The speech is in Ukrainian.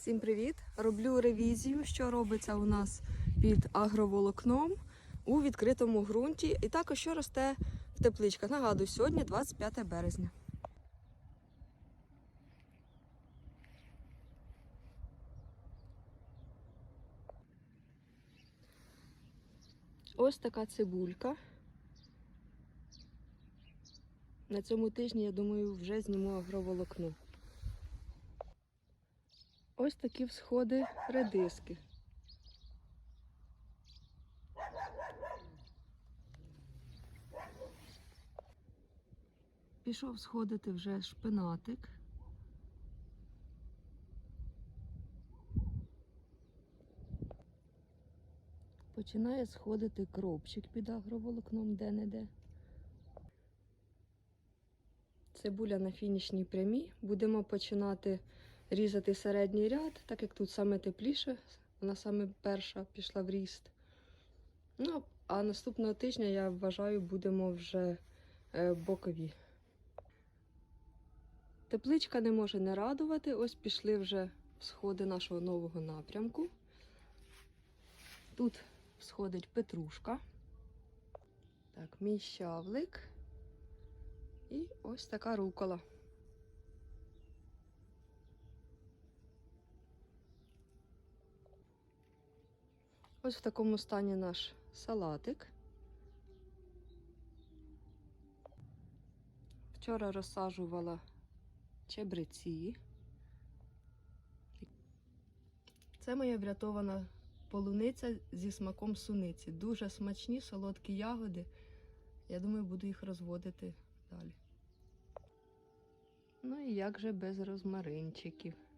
Всім привіт! Роблю ревізію, що робиться у нас під агроволокном у відкритому ґрунті, і також що росте в тепличках. Нагадую, сьогодні 25 березня. Ось така цибулька. На цьому тижні, я думаю, вже зніму агроволокно. Ось такі всходи редиски. Пішов сходити вже шпинатик. Починає сходити кропчик під агроволокном де-не-де. Цибуля на фінішній прямій. Будемо починати різати середній ряд, так як тут саме тепліше, вона саме перша пішла в ріст. Ну, а наступного тижня, я вважаю, будемо вже е, бокові. Тепличка не може не радувати. Ось пішли вже сходи нашого нового напрямку. Тут сходить петрушка. Так, мій щавлик. І ось така рукола. Ось в такому стані наш салатик. Вчора розсаджувала чебреці. Це моя врятована полуниця зі смаком суниці. Дуже смачні, солодкі ягоди. Я думаю, буду їх розводити далі. Ну і як же без розмаринчиків.